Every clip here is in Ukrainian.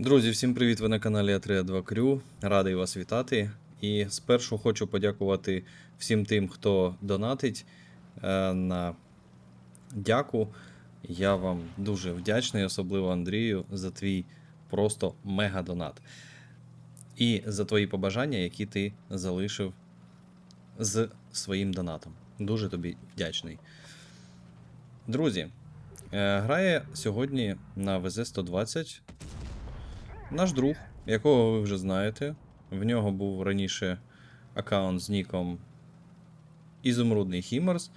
Друзі, всім привіт! Ви на каналі А32 Крю. Радий вас вітати. І спершу хочу подякувати всім тим, хто донатить е, на дяку. Я вам дуже вдячний, особливо Андрію, за твій просто мега-донат. І за твої побажання, які ти залишив з своїм донатом. Дуже тобі вдячний. Друзі, е, грає сьогодні на ВЗ-120 наш друг, якого ви вже знаєте. В нього був раніше аккаунт з ніком Ізумрудний Хімерс.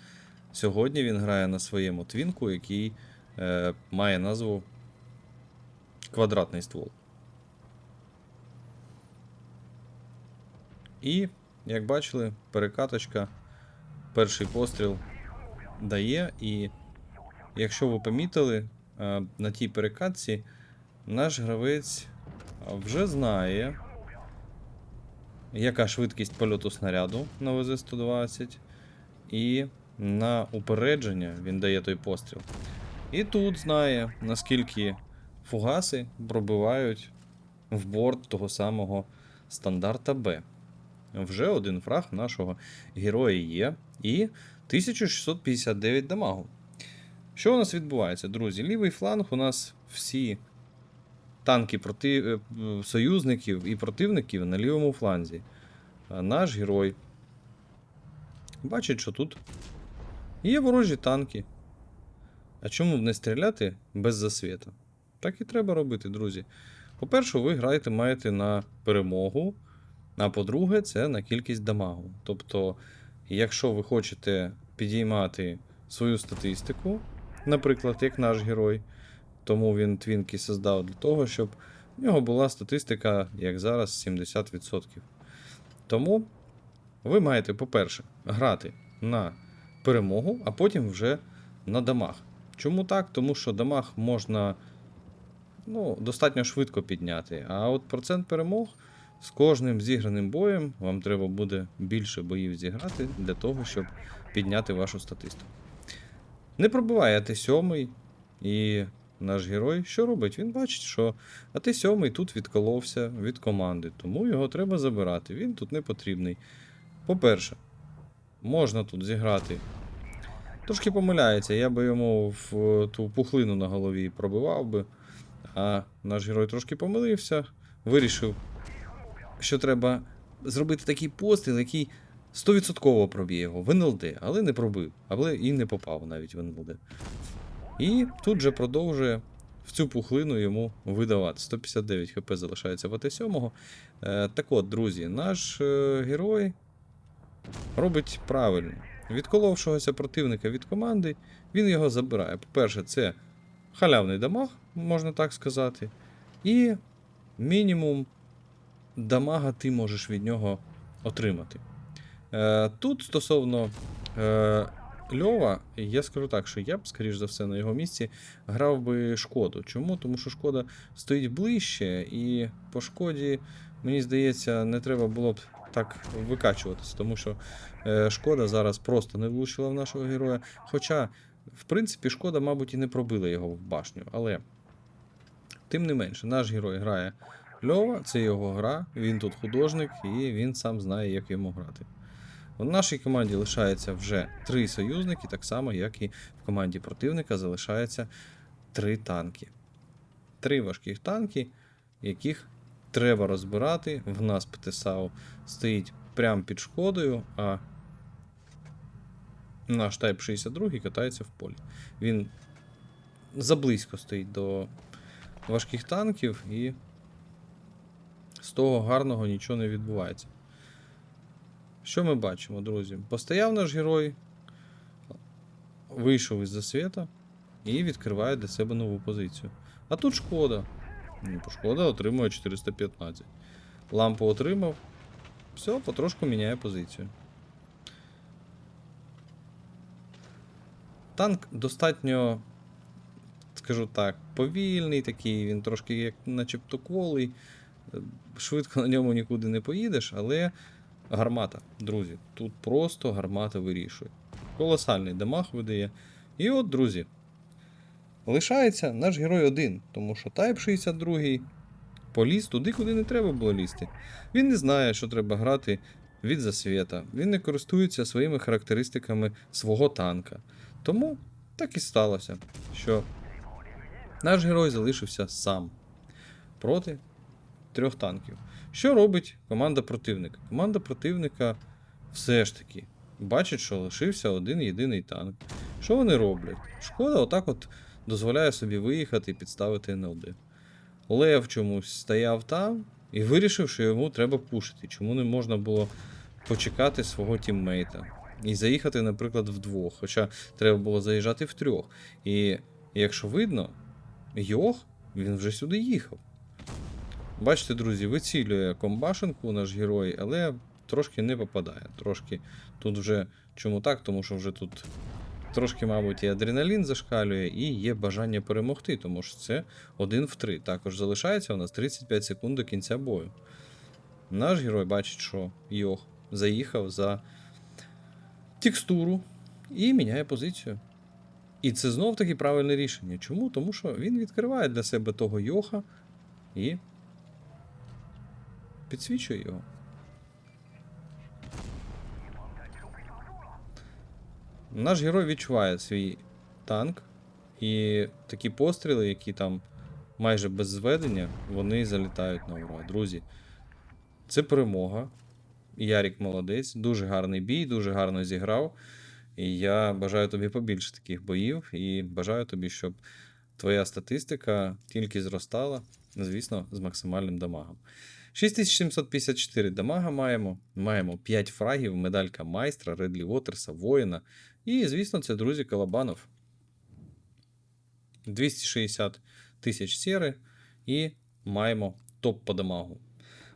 Сьогодні він грає на своєму твінку, який е, має назву Квадратний ствол. І, як бачили, перекаточка, перший постріл дає. І якщо ви помітили, е, на тій перекатці наш гравець вже знає, яка швидкість польоту снаряду на ВЗ-120, і на упередження він дає той постріл. І тут знає, наскільки фугаси пробивають в борт того самого стандарта Б. Вже один фраг нашого героя є. І 1659 дамагу. Що у нас відбувається, друзі? Лівий фланг у нас всі танки проти... е, е, союзників і противників на лівому фланзі. Наш герой бачить, що тут є ворожі танки. А чому не стріляти без засвіта? Так і треба робити, друзі. По-перше, ви граєте, маєте на перемогу. А по-друге, це на кількість дамагу. Тобто, якщо ви хочете підіймати свою статистику, наприклад, як наш герой, тому він твінки создав для того, щоб в нього була статистика, як зараз, 70%. Тому ви маєте, по-перше, грати на перемогу, а потім вже на дамаг. Чому так? Тому що дамаг можна ну, достатньо швидко підняти. А от процент перемог з кожним зіграним боєм вам треба буде більше боїв зіграти для того, щоб підняти вашу статистику. Не пробиває Т7 і наш герой що робить? Він бачить, що АТ7 тут відколовся від команди, тому його треба забирати. Він тут не потрібний. По-перше, можна тут зіграти. Трошки помиляється, я би йому в е, ту пухлину на голові пробивав би. А наш герой трошки помилився, вирішив, що треба зробити такий постріл, який 100% проб'є його в НЛД, але не пробив, але і не попав навіть в НЛД. І тут же продовжує в цю пухлину йому видавати. 159 хп залишається в АТ7. Е, так от, друзі, наш е, герой робить правильно. Відколовшогося противника від команди, він його забирає. По-перше, це халявний дамаг, можна так сказати. І мінімум дамага ти можеш від нього отримати. Е, тут стосовно е, Льова, я скажу так, що я б, скоріш за все, на його місці грав би шкоду. Чому? Тому що шкода стоїть ближче, і по шкоді, мені здається, не треба було б так викачуватися, тому що е, шкода зараз просто не влучила в нашого героя. Хоча, в принципі, шкода, мабуть, і не пробила його в башню. Але, тим не менше, наш герой грає Льова, це його гра, він тут художник, і він сам знає, як йому грати. У нашій команді лишається вже три союзники, так само, як і в команді противника залишається три танки. Три важких танки, яких треба розбирати. В нас ПТСАУ стоїть прямо під шкодою, а наш Type 62 катається в полі. Він заблизько стоїть до важких танків, і з того гарного нічого не відбувається. Що ми бачимо, друзі? Постояв наш герой, вийшов із засвіта і відкриває для себе нову позицію. А тут шкода. Ну, шкода отримує 415. Лампу отримав. Все, потрошку міняє позицію. Танк достатньо, скажу так, повільний такий, він трошки як начебто кволий. Швидко на ньому нікуди не поїдеш, але гармата, друзі. Тут просто гармата вирішує. Колосальний дамаг видає. І от, друзі, лишається наш герой один, тому що Type 62 поліз туди, куди не треба було лізти. Він не знає, що треба грати від засвіта. Він не користується своїми характеристиками свого танка. Тому так і сталося, що наш герой залишився сам проти трьох танків. Що робить команда противника? Команда противника все ж таки бачить, що лишився один єдиний танк. Що вони роблять? Шкода, отак от дозволяє собі виїхати і підставити НЛД. Лев чомусь стояв там і вирішив, що йому треба пушити. Чому не можна було почекати свого тіммейта і заїхати, наприклад, вдвох. Хоча треба було заїжджати втрьох. І якщо видно, Йох, він вже сюди їхав. Бачите, друзі, вицілює комбашенку наш герой, але трошки не попадає. Трошки тут вже чому так? Тому що вже тут трошки, мабуть, і адреналін зашкалює, і є бажання перемогти, тому що це один в три. Також залишається у нас 35 секунд до кінця бою. Наш герой бачить, що Йох заїхав за текстуру і міняє позицію. І це знов таки правильне рішення. Чому? Тому що він відкриває для себе того Йоха і підсвічує його. Наш герой відчуває свій танк, і такі постріли, які там майже без зведення, вони залітають на ура. Друзі, це перемога. Ярік молодець, дуже гарний бій, дуже гарно зіграв. І я бажаю тобі побільше таких боїв, і бажаю тобі, щоб твоя статистика тільки зростала, звісно, з максимальним дамагом. 6754 дамага маємо. Маємо 5 фрагів, медалька майстра, Редлі Уотерса, воїна. І, звісно, це друзі Калабанов. 260 тисяч сєри і маємо топ по дамагу.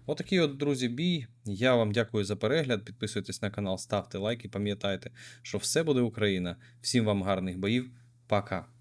Отакий от, друзі, бій. Я вам дякую за перегляд. Підписуйтесь на канал, ставте лайки, пам'ятайте, що все буде Україна. Всім вам гарних боїв. Пока.